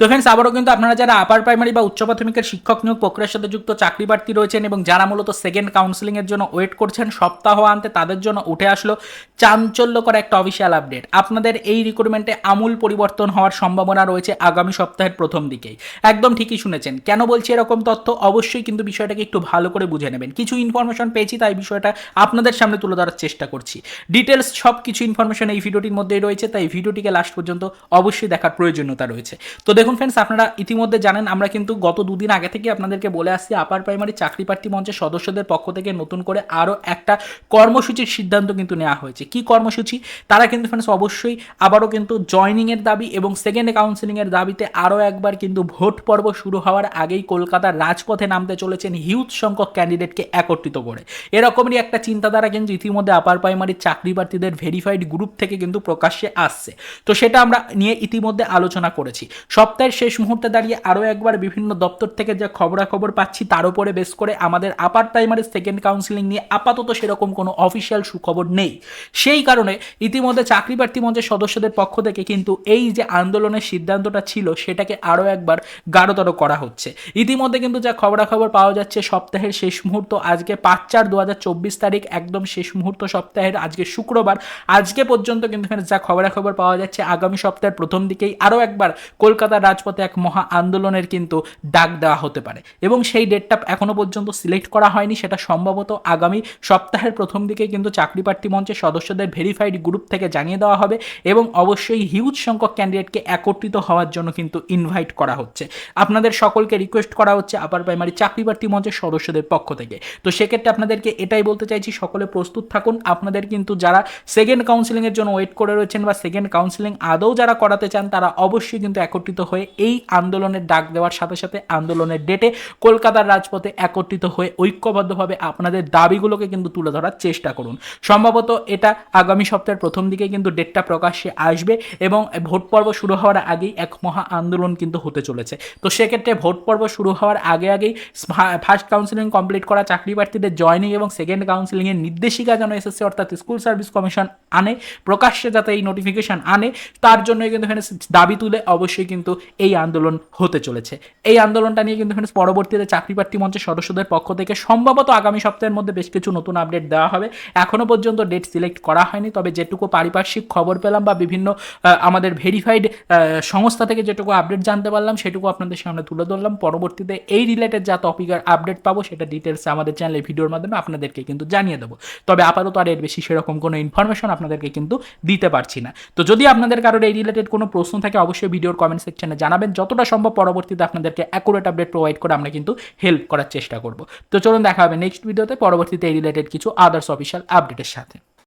তো ফ্রেন্ডস আবারও কিন্তু আপনারা যারা আপার প্রাইমারি বা উচ্চ প্রাথমিকের শিক্ষক নিয়োগ প্রক্রিয়ার সাথে যুক্ত চাকরি প্রার্থী রয়েছেন এবং যারা মূলত সেকেন্ড কাউন্সিলিংয়ের জন্য ওয়েট করছেন সপ্তাহ আনতে, তাদের জন্য উঠে আসলো চাঞ্চল্যকর একটা অফিসিয়াল আপডেট আপনাদের এই রিক্রুটমেন্টে আমূল পরিবর্তন হওয়ার সম্ভাবনা রয়েছে আগামী সপ্তাহের প্রথম দিকেই। একদম ঠিকই শুনেছেন। কেন বলছি এরকম তথ্য? অবশ্যই কিন্তু বিষয়টাকে একটু ভালো করে বুঝে নেবেন। কিছু ইনফরমেশন পেয়েছি, তাই বিষয়টা আপনাদের সামনে তুলে ধরার চেষ্টা করছি। ডিটেলস সব কিছু ইনফরমেশন এই ভিডিওটির মধ্যেই রয়েছে, তাই ভিডিওটিকে লাস্ট পর্যন্ত অবশ্যই দেখার প্রয়োজনীয়তা রয়েছে। তো দেখুন ফ্রেন্ডস আপনারা ইতিমধ্যে জানেন, আমরা কিন্তু গত দুদিন আগে থেকে আপনাদেরকে বলে আসছি আপার প্রাইমারি চাকরি প্রার্থী মঞ্চের সদস্যদের পক্ষ থেকে নতুন করে আরও একটা কর্মসূচির সিদ্ধান্ত কিন্তু নেওয়া হয়েছে। কি কর্মসূচি? তারা কিন্তু ফ্রেন্ডস অবশ্যই আবারও কিন্তু জয়নিংয়ের দাবি এবং সেকেন্ড কাউন্সিলিংয়ের দাবিতে আরও একবার কিন্তু ভোট পর্ব শুরু হওয়ার আগেই কলকাতার রাজপথে নামতে চলেছেন হিউজ সংখ্যক ক্যান্ডিডেটকে একত্রিত করে। এরকমই একটা চিন্তাধারা কিন্তু ইতিমধ্যে আপার প্রাইমারি চাকরি প্রার্থীদের ভেরিফাইড গ্রুপ থেকে কিন্তু প্রকাশ্যে আসছে। তো সেটা আমরা নিয়ে ইতিমধ্যে আলোচনা করেছি। সপ্তাহের শেষ মুহূর্তে দাঁড়িয়ে আরও একবার বিভিন্ন দপ্তর থেকে যে খবরাখবর পাচ্ছি, তার উপরে বেশ করে আমাদের আপার প্রাইমারি সেকেন্ড কাউন্সিলিং নিয়ে আপাতত সেরকম কোনো অফিসিয়াল সুখবর নেই। সেই কারণে ইতিমধ্যে চাকরি প্রার্থী মঞ্চের সদস্যদের পক্ষ থেকে কিন্তু এই যে আন্দোলনের সিদ্ধান্তটা ছিল, সেটাকে আরও একবার গাঢ়তর করা হচ্ছে। ইতিমধ্যে কিন্তু যা খবরাখবর পাওয়া যাচ্ছে, সপ্তাহের শেষ মুহূর্ত আজকে পাঁচ চার দু তারিখ, একদম শেষ মুহূর্ত সপ্তাহের আজকে শুক্রবার। আজকে পর্যন্ত কিন্তু এখানে যা খবরাখবর পাওয়া যাচ্ছে, আগামী সপ্তাহের প্রথম দিকেই আরও একবার কলকাতার রাজপথে এক মহা আন্দোলনের কিন্তু ডাক দেওয়া হতে পারে। এবং সেই ডেটটা এখনও পর্যন্ত সিলেক্ট করা হয়নি, সেটা সম্ভবত আগামী সপ্তাহের প্রথম দিকে কিন্তু চাকরি প্রার্থী মঞ্চের সদস্যদের ভেরিফাইড গ্রুপ থেকে জানিয়ে দেওয়া হবে এবং অবশ্যই হিউজ সংখ্যক ক্যান্ডিডেটকে একত্রিত হওয়ার জন্য কিন্তু ইনভাইট করা হচ্ছে। আপনাদের সকলকে রিকোয়েস্ট করা হচ্ছে আপার প্রাইমারি চাকরি প্রার্থী মঞ্চের সদস্যদের পক্ষ থেকে। তো সেক্ষেত্রে আপনাদেরকে এটাই বলতে চাইছি, সকলে প্রস্তুত থাকুন। আপনাদের কিন্তু যারা সেকেন্ড কাউন্সিলিংয়ের জন্য ওয়েট করে রয়েছেন বা সেকেন্ড কাউন্সিলিং আদৌ যারা করাতে চান, তারা অবশ্যই কিন্তু একত্রিত হয়ে এই আন্দোলনের ডাক দেওয়ার সাথে সাথে আন্দোলনের ডেটে কলকাতার রাজপথে একত্রিত হয়ে ঐক্যবদ্ধভাবে আপনাদের দাবিগুলোকে কিন্তু তুলে ধরার চেষ্টা করুন। সম্ভবত এটা আগামী সপ্তাহের প্রথম দিকে কিন্তু ডেটটা প্রকাশ্যে আসবে এবং ভোট পর্ব শুরু হওয়ার আগেই এক মহা আন্দোলন কিন্তু হতে চলেছে। তো সেক্ষেত্রে ভোট পর্ব শুরু হওয়ার আগে আগেই ফার্স্ট কাউন্সিলিং কমপ্লিট করা, চাকরি প্রার্থীদের জয়নিং এবং সেকেন্ড কাউন্সিলিংয়ের নির্দেশিকা যেন এসএসসি অর্থাৎ স্কুল সার্ভিস কমিশন আনে, প্রকাশ্যে যাতে এই নোটিফিকেশন আনে, তার জন্যই কিন্তু এখানে দাবি তুলে অবশ্যই কিন্তু এই আন্দোলন হতে চলেছে। এই আন্দোলনটা নিয়ে কিন্তু পরবর্তীতে চাকরি প্রার্থী মঞ্চের সদস্যদের পক্ষ থেকে সম্ভবত আগামী সপ্তাহের মধ্যে বেশ কিছু নতুন আপডেট দেওয়া হবে। এখনও পর্যন্ত ডেট সিলেক্ট করা হয়নি, তবে যেটুকু পারিপার্শ্বিক খবর পেলাম বা বিভিন্ন আমাদের ভেরিফাইড সংস্থা থেকে যেটুকু আপডেট জানতে পারলাম, সেটুকু আপনাদের সামনে তুলে ধরলাম। পরবর্তীতে এই রিলেটেড যা টপিকের আপডেট পাবো, সেটা ডিটেলসে আমাদের চ্যানেলে ভিডিওর মাধ্যমে আপনাদেরকে কিন্তু জানিয়ে দেবো। তবে আপাতত আর এর বেশি সেরকম কোনো ইনফরমেশন আপনাদেরকে কিন্তু দিতে পারছি না। তো যদি আপনাদের কারোর এই রিলেটেড কোনো প্রশ্ন থাকে, অবশ্যই ভিডিওর কমেন্ট সেকশনে জানাবেন যতটা সম্ভব পরবর্তীতে আপনাদেরকে অ্যাকুরেট আপডেট প্রোভাইড করে আমরা কিন্তু হেল্প করার চেষ্টা করব। তো চলুন দেখা হবে নেক্সট ভিডিওতে পরবর্তীতে এই রিলেটেড কিছু আদার্স অফিসিয়াল আপডেটের সাথে।